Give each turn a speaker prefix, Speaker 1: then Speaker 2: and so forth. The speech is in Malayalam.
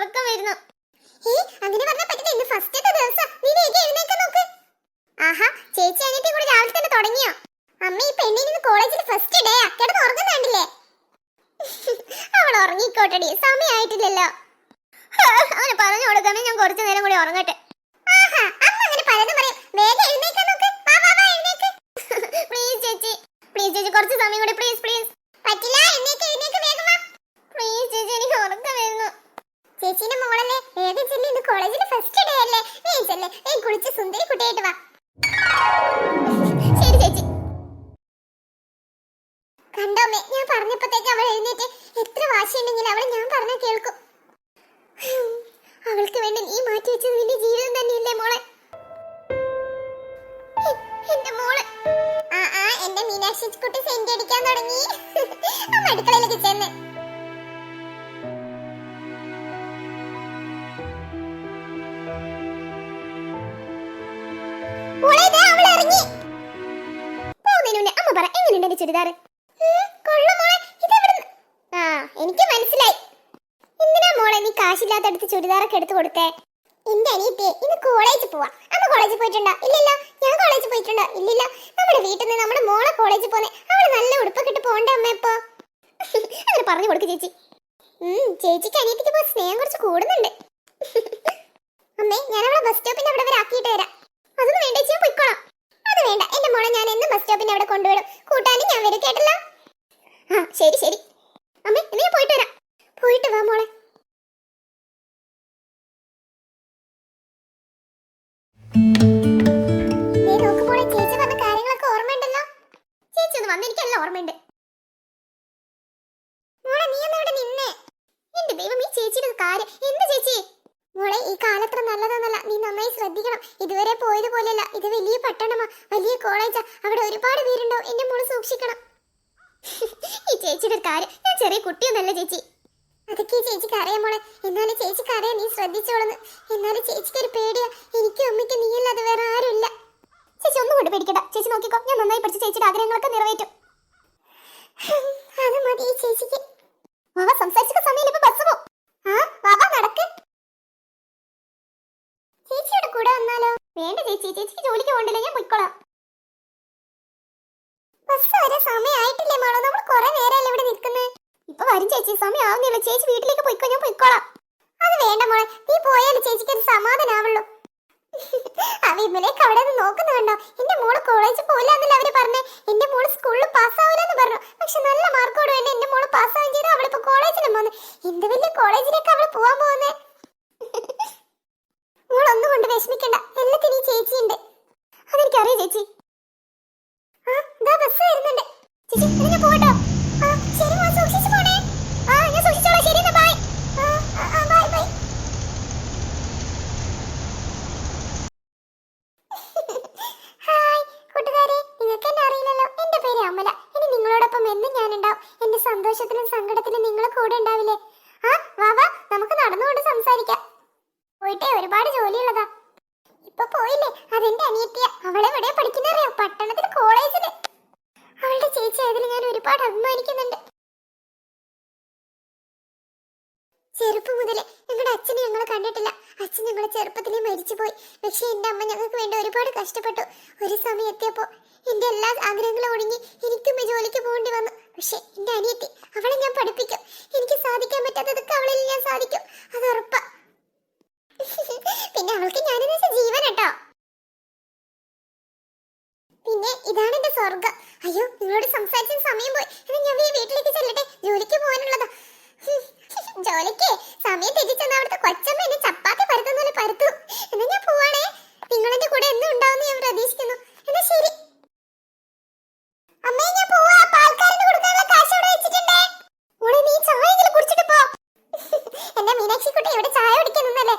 Speaker 1: ഉറക്കം വരുന്നു. അങ്ങനെ ദിവസം. നീ നോക്ക്. ആഹാ രാവിലെ തന്നെ തുടങ്ങിയോ? അമ്മ ഈ ഫസ്റ്റ് കിടന്ന് ഉറങ്ങുന്നുണ്ടല്ലേ അവൾ സമയമായിട്ടില്ലല്ലോ അവന് പറഞ്ഞു കൊടുക്കാമേ ഞാൻ കുറച്ചു നേരം കൂടി ഉറങ്ങട്ടെ ആഹാ അമ്മ അങ്ങനെ പലതും പറയും വേഗം എഴുന്നേക്കാൻ നോക്ക് വാ വാ വാ എഴുന്നേക്ക് പ്ലീസ് ചേച്ചി പ്ലീസ് ചേച്ചി കുറച്ച് സമയം കൂടി പ്ലീസ് പ്ലീസ് പറ്റില്ല എഴുന്നേക്ക് എഴുന്നേക്ക് വേഗം വാ പ്ലീസ് ചേച്ചി എനിക്ക് ഉറക്കം വരുന്നു ചേച്ചിന്റെ മോളല്ലേ? വേഗം ചെല്ലി? ഇത് കോളേജിൽ ഫസ്റ്റ് ഡേ അല്ലേ? നീ ചെല്ലേ. വേഗം കുളിച്ച് സുന്ദരി കുട്ടിയായിട്ട് വാ. ശരി ചേച്ചി. കണ്ടോമേ ഞാൻ പറഞ്ഞപ്പോഴത്തേക്ക് അവൾ എഴുന്നേറ്റ് എത്ര വാശിയുണ്ടെങ്കിൽ അവൾ ഞാൻ പറഞ്ഞ കേൾക്കും. അവൾക്ക് വേണ്ടി നീ മാറ്റി വെച്ചത് നിന്റെ ജീവിതം തന്നെയല്ലേ പറ. എങ്ങനെയുണ്ട് എന്റെ ചുരിദാർ? ആ എനിക്ക് മനസ്സിലായി. എന്തിനാ മോളെ നീ കാശില്ലാത്തടുത്ത് ചുരിദാറൊക്കെ എടുത്തു കൊടുത്തേ? എന്റെ അനിയത്തെ ഇന്ന് കോളേജിൽ പോവാ. അമ്മ കോളേജിൽ പോയിട്ടുണ്ടോ? ഇല്ലല്ലോ. ഞാൻ കോളേജിൽ പോയിട്ടുണ്ടോ? ഇല്ലല്ലോ. നമ്മുടെ വീട്ടിൽ നിന്ന് നമ്മുടെ മോളെ കോളേജിൽ പോന്നെ. അവൾ നല്ല ഉടുപ്പൊക്കെ ഇട്ട് പോണ്ടേ അമ്മ ഇപ്പൊ? അങ്ങനെ പറഞ്ഞു കൊടുക്ക് ചേച്ചി. ചേച്ചിക്ക് അനിയത്തിക്ക് പോ സ്നേഹം കുറച്ച് കൂടുന്നുണ്ട്. അമ്മേ ഞാൻ അവളെ ബസ് സ്റ്റോപ്പിന്റെ അവിടെ വരെ ആക്കിയിട്ട് വരാം. അതൊന്നും വേണ്ട ചേച്ചി ഞാൻ പൊയ്ക്കോളാം അത് വേണ്ട എന്റെ മോളെ ഞാൻ എന്നും ബസ് സ്റ്റോപ്പിന്റെ അവിടെ കൊണ്ടുവിടും. കൂട്ടാനും ഞാൻ വരും കേട്ടല്ലോ? ആ ശരി ശരി. അമ്മേ എന്നെ ഞാൻ പോയിട്ട് വരാം. പോയിട്ട് വാ മോളെ. ചേച്ചി പറഞ്ഞ കാര്യങ്ങളൊക്കെ ഓർമ്മയുണ്ടല്ലോ? ചേച്ചി ഒന്ന് വന്നെനിക്കെല്ലാം ഓർമ്മയുണ്ട്. മോളെ നീ ഒന്ന് ഇവിടെ നിന്നേ. എന്റെ ദൈവം ഈ ചേച്ചിയുടെ കാര്യം. എന്ത് ചേച്ചി? മോളെ ഈ കാലത്ര നല്ലതൊന്നല്ല. നീ നന്നായി ശ്രദ്ധിക്കണം. ഇതുവരെ പോയതുപോലെയല്ല. ഇത് വലിയ പട്ടണമാ. വലിയ കോളേജാ. അവിടെ ഒരുപാട് പേരുണ്ടാവും. എന്റെ മോൾ സൂക്ഷിക്കണം. ഈ ചേച്ചിയുടെ കാര്യം ഞാൻ ചെറിയ കുട്ടിയൊന്നല്ല ചേച്ചി. അതൊക്കെ ഈ ചേച്ചിക്ക് അറിയാം മോളെ. എന്നാലും ചേച്ചിക്ക് അറിയാം നീ ശ്രദ്ധിച്ചോളന്ന്. എന്നാലും ചേച്ചിക്ക് ഒരു പേടിയാ. എനിക്കും അമ്മയ്ക്കും നീയല്ലാതെ വേറെ ആരുമില്ല. ചേച്ചി ഒന്നും കൊണ്ട് പേടിക്കണ്ട. ചേച്ചി നോക്കിക്കോ. ഞാൻ നന്നായി പഠിച്ച് ചേച്ചിയുടെ ആഗ്രഹങ്ങളൊക്കെ നിറവേറ്റും അത് മതി ഈ ചേച്ചിക്ക് വാവ സംസാരിച്ച സമയം ഇപ്പൊ ബസ് പോ ആ വാവാ നടക്ക് ചേച്ചിയുടെ കൂടെ വന്നാലോ വേണ്ട ചേച്ചി ചേച്ചിക്ക് ജോലിക്ക് പോകണ്ടല്ലോ ഞാൻ പൊയ്ക്കോളാം. ബസ് വരെ സമയമായിട്ടില്ലേ മോളോ? നമ്മൾ കുറെ നേരമല്ലേ ഇവിടെ നിൽക്കുന്നത് ഇപ്പൊ വരും ചേച്ചി സമയം ആവുന്നില്ല ചേച്ചി വീട്ടിലേക്ക് പൊയ്ക്കോ ഞാൻ പൊയ്ക്കോളാം. അത് വേണ്ട മോളെ നീ പോയാലും ചേച്ചിക്ക് ഒരു സമാധാനാവുള്ളൂ. അവ ഇന്നലേക്ക് അവിടെ നിന്ന് നോക്കുന്നുണ്ടോ എന്റെ മോൾ കോളേജിൽ പോയില്ലെന്നല്ല അവർ പറഞ്ഞേ? എന്റെ മോൾ സ്കൂളിൽ പാസ്സാവൂലെന്ന് പറഞ്ഞു. പക്ഷെ നല്ല മാർക്കോട് വേണ്ട എന്റെ മോൾ പാസ്സാവുകയും ചെയ്തു. അവളിപ്പോ കോളേജിലും പോന്നു. എന്ത് വലിയ കോളേജിലേക്ക് അവൾ പോവാൻ പോകുന്നേ? മോളൊന്നും കൊണ്ട് വിഷമിക്കണ്ട എല്ലാത്തിനും ഈ ചേച്ചിയുണ്ട് അതെനിക്കറിയാം ചേച്ചി ആ ഇതാ ബസ് വരുന്നുണ്ട് ചേച്ചി എന്നാ ഞാൻ പോകട്ടോ ആ ശരി മോളെ സൂക്ഷിച്ചു പോണേ ആ ഞാൻ സൂക്ഷിച്ചോളാം ശരി എന്നാ ബൈ ആ ആ, ആ ബൈ ബൈ ഹായ് കൂട്ടുകാരെ നിങ്ങൾക്ക് എന്നെ അറിയില്ലല്ലോ എന്റെ പേര് അമല ഇനി നിങ്ങളോടൊപ്പം എന്നും ഞാനുണ്ടാവും എന്റെ സന്തോഷത്തിലും സങ്കടത്തിലും നിങ്ങൾ കൂടെ ഉണ്ടാവില്ലേ? ആ വാ വാ നമുക്ക് നടന്നുകൊണ്ട് സംസാരിക്കാം. പോയിട്ടേ ഒരുപാട് ജോലിയുള്ളതാ. ഇപ്പൊ പോയില്ലേ? അതെന്റെ അനിയത്തിയ. അവളെവിടെയാ പഠിക്കുന്നറിയോ? പട്ടണത്തിൽ കോളേജിൽ അവളുടെ ചേച്ചി ആയതിൽ ഞാൻ ഒരുപാട് അഭിമാനിക്കുന്നുണ്ട്. ചെറുപ്പം മുതലേ ഞങ്ങളുടെ അച്ഛനെ ഞങ്ങൾ കണ്ടിട്ടില്ല. അച്ഛൻ ഞങ്ങളെ ചെറുപ്പത്തിലേ മരിച്ചുപോയി. പക്ഷെ എന്റെ അമ്മ ഞങ്ങൾക്ക് വേണ്ടി ഒരുപാട് കഷ്ടപ്പെട്ടു. ഒരു സമയം എത്തിയപ്പോ എന്റെ എല്ലാ ആഗ്രഹങ്ങളും ഒടുങ്ങി എനിക്കും ജോലിക്ക് പോകേണ്ടി വന്നു. പക്ഷെ എന്റെ അനിയത്തി അവളെ ഞാൻ പഠിപ്പിക്കും. എനിക്ക് സാധിക്കാൻ പറ്റാത്തതൊക്കെ അവളിൽ ഞാൻ സാധിക്കും. അത് ഉറപ്പാ. പിന്നെ അവൾക്ക് ഞാനെന്ന് സ്വർഗം അയ്യോ നിങ്ങളോട് സംസാരിച്ച സമയം പോയി. എന്നാ ഞാൻ വീട്ടിലേക്ക് ചെല്ലട്ടെ. ജോലിക്ക് പോകാനുള്ളതാ. ജോലിക്ക് സമയം തെറ്റിച്ചെന്ന അവിടുത്തെ കൊച്ചമ്മ എന്നെ ചപ്പാത്തി പരത്തുന്നതിൽ പരത്തു. എന്നാ ഞാൻ പോവാണേ. നിങ്ങളെന്റെ കൂടെ എന്നും ഉണ്ടാവും ഞാൻ പ്രതീക്ഷിക്കുന്നു. എന്നാ ശരി. അമ്മേ ഞാൻ പോവാ. പാൽക്കാരന് കൊടുക്കാനുള്ള കാശ് ഇവിടെ വെച്ചിട്ടുണ്ട്. മോളെ നീ ചായ കുടിച്ചിട്ട് പോ. എന്റെ മീനാക്ഷി കുട്ടി ഇവിടെ ചായ കുടിക്കാൻ നിന്നല്ലേ?